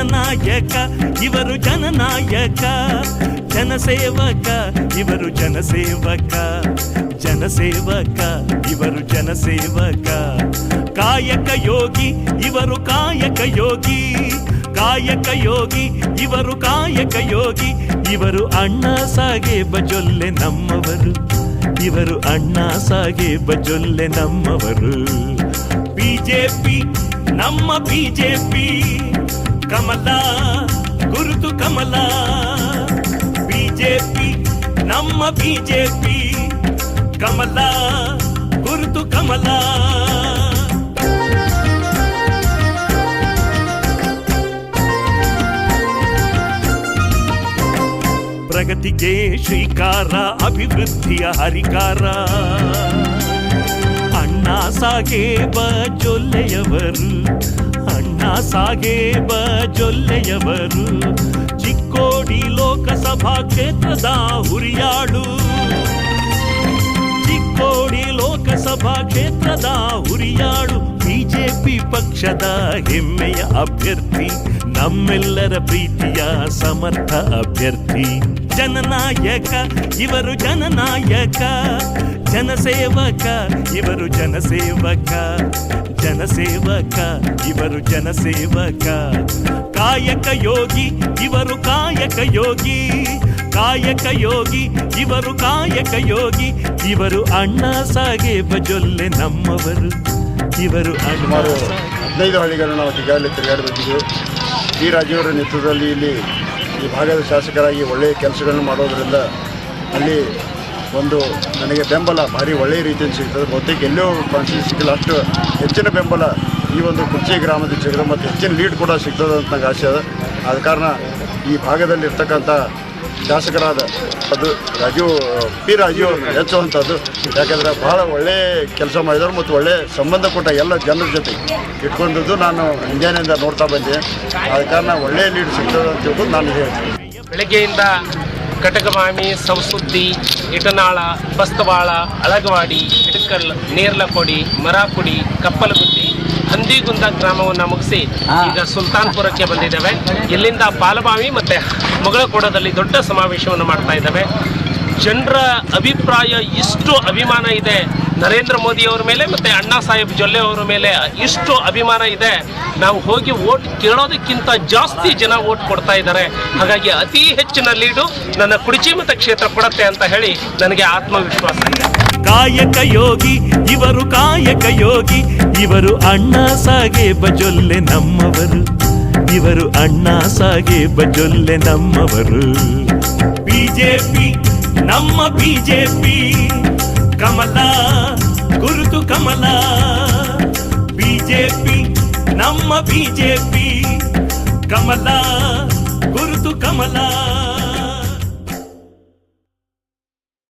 ಜನನಾಯಕ, ಇವರು ಜನನಾಯಕ. ಜನಸೇವಕ, ಇವರು ಜನಸೇವಕ. ಜನಸೇವಕ, ಇವರು ಜನಸೇವಕ. ಕಾಯಕ ಯೋಗಿ, ಇವರು ಕಾಯಕ ಯೋಗಿ. ಕಾಯಕ ಯೋಗಿ, ಇವರು ಕಾಯಕ ಯೋಗಿ. ಇವರು ಅಣ್ಣ ಸಾಗೆ ಬಜೊಲ್ಲೆ ನಮ್ಮವರು. ಇವರು ಅಣ್ಣ ಸಾಗೇಬ ಜೊಲ್ಲೆ ನಮ್ಮವರು. ಬಿಜೆಪಿ, ನಮ್ಮ ಬಿಜೆಪಿ. ಕಮಲ ಗುರುತು ಕಮಲ ಬಿಜೆಪಿ ನಮ್ಮ ಬಿಜೆಪಿ ಕಮಲ ಗುರುತು ಕಮಲ ಪ್ರಗತಿಗೆ ಶ್ರೀಕಾರ ಅಭಿವೃದ್ಧಿಯ ಹರಿಕಾರ ಅಣ್ಣ ಸಾಗೇಬ ಜೊಲ್ಲೆಯವರು ಅಣ್ಣ ಸಾಗೇಬ ಜೊಲ್ಲೆಯವರು ಚಿಕ್ಕೋಡಿ ಲೋಕಸಭಾ ಕ್ಷೇತ್ರದ ಹುರಿಯಾಳು ಚಿಕ್ಕೋಡಿ ಲೋಕಸಭಾ ಕ್ಷೇತ್ರದ ಹುರಿಯಾಳು ಬಿಜೆಪಿ ಪಕ್ಷದ ಹೆಮ್ಮೆಯ ಅಭ್ಯರ್ಥಿ ನಮ್ಮೆಲ್ಲರ ಪ್ರೀತಿಯ ಸಮರ್ಥ ಅಭ್ಯರ್ಥಿ. ಜನನಾಯಕ, ಇವರು ಜನನಾಯಕ. ಜನಸೇವಕ, ಇವರು ಜನಸೇವಕ. ಜನಸೇವಕ, ಇವರು ಜನಸೇವಕ. ಕಾಯಕ ಯೋಗಿ, ಇವರು ಕಾಯಕ ಯೋಗಿ. ಕಾಯಕ ಯೋಗಿ, ಇವರು ಕಾಯಕ ಯೋಗಿ. ಇವರು ಅಣ್ಣ ಸಾಗೇಬ ಜೊಲ್ಲೆ ನಮ್ಮವರು. ಇವರು ಹದಿನೈದು ಹಳ್ಳಿಗಳನ್ನು ನಾವು ಈ ರಾಜೀವರ ನೇತೃತ್ವದಲ್ಲಿ ಇಲ್ಲಿ ಈ ಭಾಗದ ಶಾಸಕರಾಗಿ ಒಳ್ಳೆಯ ಕೆಲಸಗಳನ್ನು ಮಾಡೋದರಿಂದ ಅಲ್ಲಿ ಒಂದು ನನಗೆ ಬೆಂಬಲ, ಭಾರಿ ಒಳ್ಳೆಯ ರೀತಿಯಲ್ಲಿ ಸಿಗ್ತದೆ. ಬಹುತೇಕ ಎಲ್ಲೋ ಕಾನ್ಸ್ಟಿಟ್ಯೂಷನ್ ಸಿಕ್ಕಿಲ್ಲ. ಅಷ್ಟು ಹೆಚ್ಚಿನ ಬೆಂಬಲ ಈ ಒಂದು ಕುರ್ಚಿ ಗ್ರಾಮದ ಸಿಗ್ತದೆ ಮತ್ತು ಹೆಚ್ಚಿನ ಲೀಡ್ ಕೂಡ ಸಿಗ್ತದೆ ಅಂತ ನಂಗೆ ಆಸೆ ಅದ. ಆದ ಕಾರಣ ಈ ಭಾಗದಲ್ಲಿ ಇರ್ತಕ್ಕಂಥ ಶಾಸಕರಾದ ಅದು ರಾಜೀವ್ ಪಿ ರಾಜೀವ್ ಅವ್ರನ್ನ ಹೆಚ್ಚುವಂಥದ್ದು ಯಾಕಂದರೆ ಬಹಳ ಒಳ್ಳೆ ಕೆಲಸ ಮಾಡಿದರು ಮತ್ತು ಒಳ್ಳೆ ಸಂಬಂಧ ಕೊಟ್ಟ ಎಲ್ಲ ಜನರ ಜೊತೆ ಇಟ್ಕೊಂಡದ್ದು ನಾನು ಇಂಡಿಯಾನಿಂದ ನೋಡ್ತಾ ಬಂದೆ. ಆದ ಕಾರಣ ಒಳ್ಳೆಯ ಲೀಡ್ ಸಿಗ್ತದೆ ಅಂತ ತಿಳ್ಕೊಂಡು ನಾನು ಹೇಳ್ತೀನಿ. ಬೆಳಗ್ಗೆಯಿಂದ ಕಟಕಮಾಮಿ ಸೌಸುದ್ದಿ ಇಟನಾಳ ಬಸ್ತವಾಳ ಅಳಗವಾಡಿ ಇಡಕಲ್ ನೇರ್ಲಕೊಡಿ ಮರಾಕುಡಿ ಕಪ್ಪಲಗುತ್ತಿ ಹಂದಿಗುಂದ ಗ್ರಾಮವನ್ನು ಮುಗಿಸಿ ಈಗ ಸುಲ್ತಾನ್ಪುರಕ್ಕೆ ಬಂದಿದ್ದೇವೆ. ಇಲ್ಲಿಂದ ಪಾಲಬಾವಿ ಮತ್ತೆ ಮೊಗಳಕೋಡದಲ್ಲಿ ದೊಡ್ಡ ಸಮಾವೇಶವನ್ನು ಮಾಡ್ತಾ ಇದ್ದಾವೆ. ಜನರ ಅಭಿಪ್ರಾಯ ಇಷ್ಟು ಅಭಿಮಾನ ಇದೆ. ನರೇಂದ್ರ ಮೋದಿ ಅವರ ಮೇಲೆ ಮತ್ತು ಅಣ್ಣಾ ಸಾಹೇಬ್ ಜೊಲ್ಲೆ ಅವರ ಮೇಲೆ ಇಷ್ಟು ಅಭಿಮಾನ ಇದೆ. ನಾವು ಹೋಗಿ ವೋಟ್ ಕೇಳೋದಕ್ಕಿಂತ ಜಾಸ್ತಿ ಜನ ವೋಟ್ ಕೊಡ್ತಾ ಇದ್ದಾರೆ. ಹಾಗಾಗಿ ಅತಿ ಹೆಚ್ಚಿನ ಲೀಡು ನನ್ನ ಕುಡಿಚಿ ಮತ ಕ್ಷೇತ್ರ ಕೊಡತ್ತೆ ಅಂತ ಹೇಳಿ ನನಗೆ ಆತ್ಮವಿಶ್ವಾಸ ಇದೆ. ಕಾಯಕ ಯೋಗಿ, ಇವರು ಕಾಯಕ ಯೋಗಿ, ಇವರು ಅಣ್ಣ ಸಾಗೇಬ ಜೊಲ್ಲೆ ನಮ್ಮವರು. ಇವರು ಅಣ್ಣ ಸಾಗೇಬ ಜೊಲ್ಲೆ ನಮ್ಮವರು ಬಿಜೆಪಿ ನಮ್ಮ ಬಿಜೆಪಿ ಕಮಲ ಗುರುತು ಕಮಲ ಬಿಜೆಪಿ ನಮ್ಮ ಬಿಜೆಪಿ ಕಮಲ ಗುರುತು ಕಮಲ